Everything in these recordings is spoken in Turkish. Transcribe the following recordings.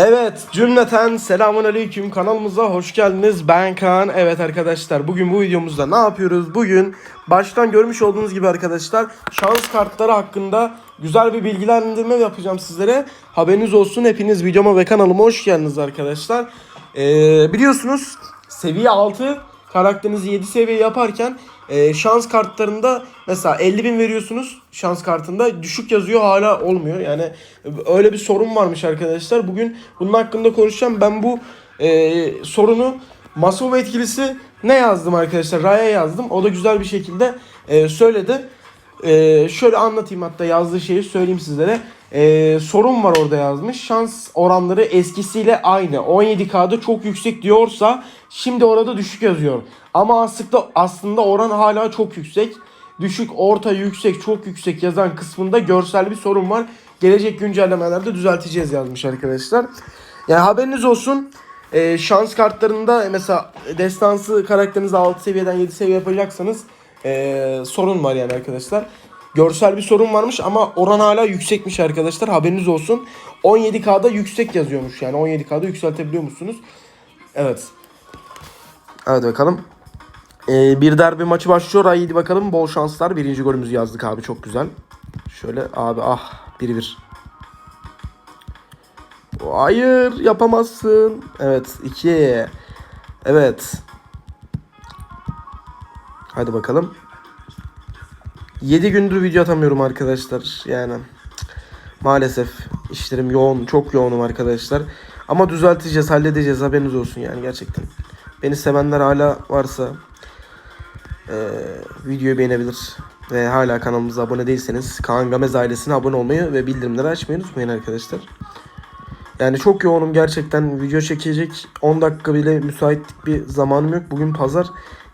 Evet cümleten selamun aleyküm. Kanalımıza hoş geldiniz. Ben Kaan. Evet arkadaşlar bugün bu videomuzda ne yapıyoruz? Bugün baştan görmüş olduğunuz gibi arkadaşlar şans kartları hakkında güzel bir bilgilendirme yapacağım sizlere. Haberiniz olsun hepiniz videoma ve kanalıma hoş geldiniz arkadaşlar. Ee, Biliyorsunuz seviye 6 karakterinizi 7 seviye yaparken e, şans kartlarında mesela 50 bin veriyorsunuz şans kartında düşük yazıyor hala olmuyor. Yani öyle bir sorun varmış arkadaşlar. Bugün bunun hakkında konuşacağım. Ben bu e, sorunu Masov etkilisi ne yazdım arkadaşlar? Raya yazdım. O da güzel bir şekilde e, söyledi. E, şöyle anlatayım hatta yazdığı şeyi söyleyeyim sizlere. E, sorun var orada yazmış. Şans oranları eskisiyle aynı. 17K'da çok yüksek diyorsa şimdi orada düşük yazıyor. Ama aslında aslında oran hala çok yüksek. Düşük, orta, yüksek, çok yüksek yazan kısmında görsel bir sorun var. Gelecek güncellemelerde düzelteceğiz yazmış arkadaşlar. Yani haberiniz olsun. Ee, şans kartlarında mesela destansı karakterinizi 6 seviyeden 7 seviye yapacaksanız ee, sorun var yani arkadaşlar. Görsel bir sorun varmış ama oran hala yüksekmiş arkadaşlar. Haberiniz olsun. 17K'da yüksek yazıyormuş yani 17K'da yükseltebiliyor musunuz? Evet. Hadi bakalım. Ee, bir derbi maçı başlıyor. Haydi bakalım bol şanslar. Birinci golümüzü yazdık abi çok güzel. Şöyle abi ah 1-1. Hayır yapamazsın. Evet 2. Evet. Hadi bakalım. 7 gündür video atamıyorum arkadaşlar. Yani maalesef işlerim yoğun, çok yoğunum arkadaşlar. Ama düzelteceğiz, halledeceğiz. Haberiniz olsun yani gerçekten. Beni sevenler hala varsa e, videoyu beğenebilir. Ve hala kanalımıza abone değilseniz Kaan Gamez ailesine abone olmayı ve bildirimleri açmayı unutmayın arkadaşlar. Yani çok yoğunum gerçekten. Video çekecek 10 dakika bile müsait bir zamanım yok. Bugün pazar.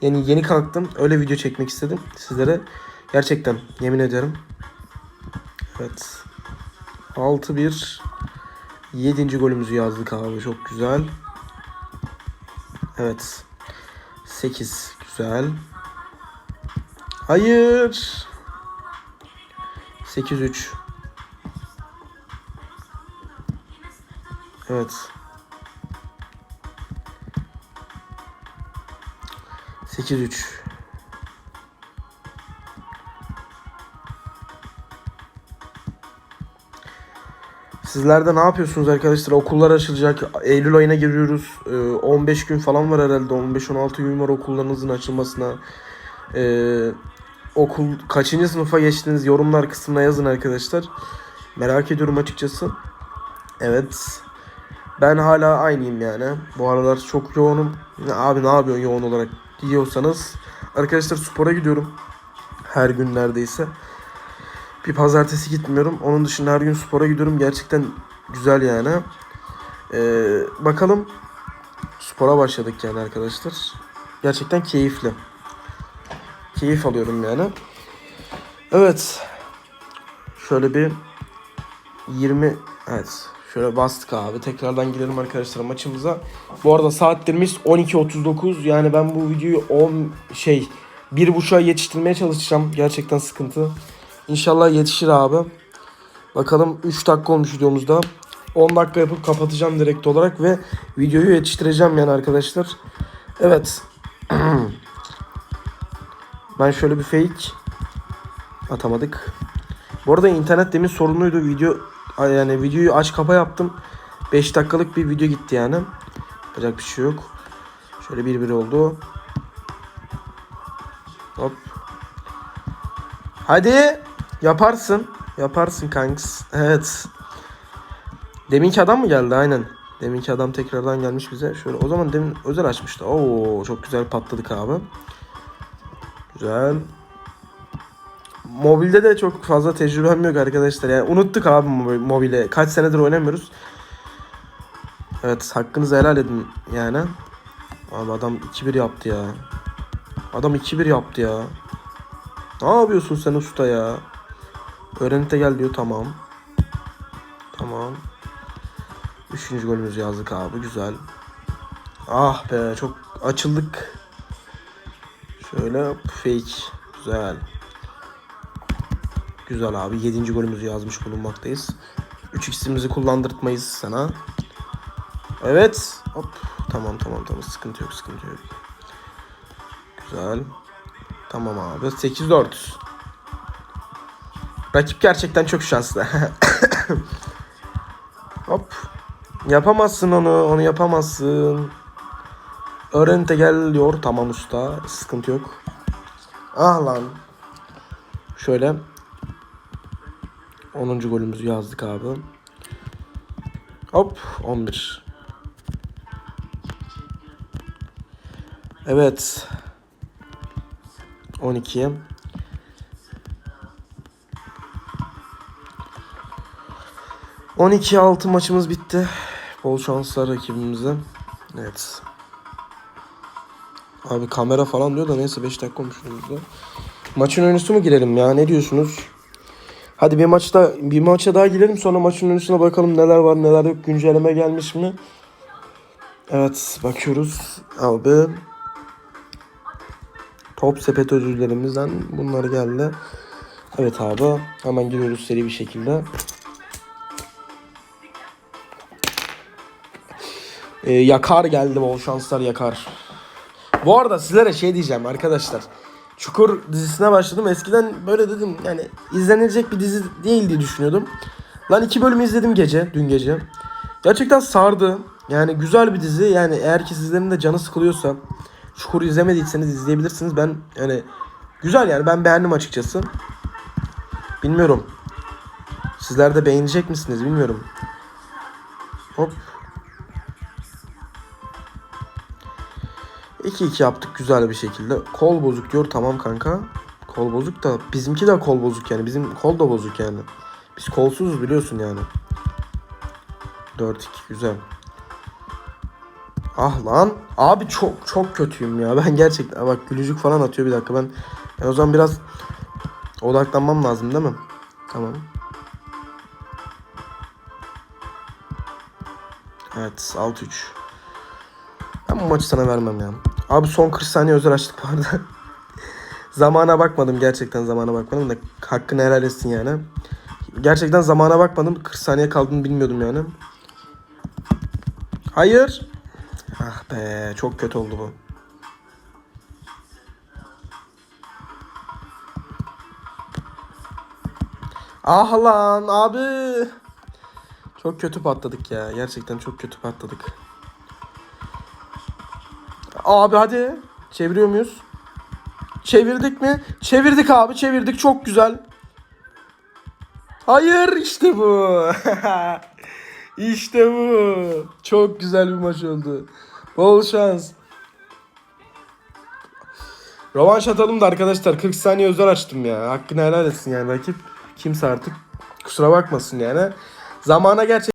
Yani yeni kalktım. Öyle video çekmek istedim sizlere. Gerçekten yemin ederim. Evet. 6-1 7. golümüzü yazdık abi. Çok güzel. Evet. 8 güzel. Hayır. 8-3. Evet. 8-3. Sizler de ne yapıyorsunuz arkadaşlar? Okullar açılacak. Eylül ayına giriyoruz. Ee, 15 gün falan var herhalde. 15-16 gün var okullarınızın açılmasına. Ee, okul kaçıncı sınıfa geçtiniz? Yorumlar kısmına yazın arkadaşlar. Merak ediyorum açıkçası. Evet. Ben hala aynıyım yani. Bu aralar çok yoğunum. Abi ne yapıyorsun yoğun olarak diyorsanız. Arkadaşlar spora gidiyorum. Her gün neredeyse. Bir pazartesi gitmiyorum. Onun dışında her gün spora gidiyorum. Gerçekten güzel yani. Ee, bakalım. Spora başladık yani arkadaşlar. Gerçekten keyifli. Keyif alıyorum yani. Evet. Şöyle bir 20 evet şöyle bastık abi. Tekrardan girelim arkadaşlar maçımıza. Bu arada saatlerimiz 12.39. Yani ben bu videoyu 10 şey bir buçuğa yetiştirmeye çalışacağım. Gerçekten sıkıntı. İnşallah yetişir abi. Bakalım 3 dakika olmuş videomuzda. 10 dakika yapıp kapatacağım direkt olarak ve videoyu yetiştireceğim yani arkadaşlar. Evet. ben şöyle bir fake atamadık. Bu arada internet demin sorunluydu. Video yani videoyu aç kapa yaptım. 5 dakikalık bir video gitti yani. Yapacak bir şey yok. Şöyle bir bir oldu. Hop. Hadi. Yaparsın. Yaparsın kanks. Evet. Deminki adam mı geldi? Aynen. Deminki adam tekrardan gelmiş bize. Şöyle o zaman demin özel açmıştı. Oo çok güzel patladık abi. Güzel. Mobilde de çok fazla tecrübem yok arkadaşlar. Yani unuttuk abi mobil- mobile. Kaç senedir oynamıyoruz. Evet hakkınızı helal edin yani. Abi adam 2-1 yaptı ya. Adam 2-1 yaptı ya. Ne yapıyorsun sen usta ya? Öğrenite gel diyor tamam. Tamam. Üçüncü golümüzü yazdık abi güzel. Ah be çok açıldık. Şöyle fake. Güzel. Güzel abi. Yedinci golümüzü yazmış bulunmaktayız. 3 x'imizi kullandırtmayız sana. Evet. Hop. Tamam tamam tamam. Sıkıntı yok sıkıntı yok. Güzel. Tamam abi. 8-4. Rakip gerçekten çok şanslı. Hop. Yapamazsın onu. Onu yapamazsın. Öğrente geliyor. Tamam usta. Sıkıntı yok. Ah lan. Şöyle. 10. golümüzü yazdık abi. Hop 11. Evet. 12. On iki altı maçımız bitti. Bol şanslar rakibimize. Evet. Abi kamera falan diyor da neyse 5 dakika konuşuyoruz Maçın öncüsü mü girelim ya ne diyorsunuz? Hadi bir maçta bir maça daha girelim sonra maçın öncüsüne bakalım neler var neler yok güncelleme gelmiş mi? Evet bakıyoruz abi. Top sepet ödüllerimizden bunlar geldi. Evet abi hemen giriyoruz seri bir şekilde. Ee, yakar geldi bol şanslar yakar. Bu arada sizlere şey diyeceğim arkadaşlar. Çukur dizisine başladım. Eskiden böyle dedim yani izlenilecek bir dizi değil diye düşünüyordum. Lan iki bölüm izledim gece, dün gece. Gerçekten sardı. Yani güzel bir dizi. Yani eğer ki sizlerin de canı sıkılıyorsa Çukur izlemediyseniz izleyebilirsiniz. Ben yani güzel yani ben beğendim açıkçası. Bilmiyorum. Sizler de beğenecek misiniz bilmiyorum. Hop 2-2 yaptık güzel bir şekilde. Kol bozuk diyor tamam kanka. Kol bozuk da bizimki de kol bozuk yani. Bizim kol da bozuk yani. Biz kolsuzuz biliyorsun yani. 4-2 güzel. Ah lan. Abi çok çok kötüyüm ya. Ben gerçekten bak gülücük falan atıyor bir dakika ben. Ben o zaman biraz odaklanmam lazım değil mi? Tamam. Evet 6-3. Ben bu maçı sana vermem ya. Abi son 40 saniye özel açtık bu arada. zamana bakmadım gerçekten zamana bakmadım da hakkını helal etsin yani. Gerçekten zamana bakmadım. 40 saniye kaldığını bilmiyordum yani. Hayır. Ah be çok kötü oldu bu. Ah lan abi. Çok kötü patladık ya. Gerçekten çok kötü patladık. Abi hadi. Çeviriyor muyuz? Çevirdik mi? Çevirdik abi çevirdik çok güzel. Hayır işte bu. işte bu. Çok güzel bir maç oldu. Bol şans. Rövanş atalım da arkadaşlar 40 saniye özel açtım ya. Hakkını helal etsin yani rakip. Kimse artık kusura bakmasın yani. Zamana gerçek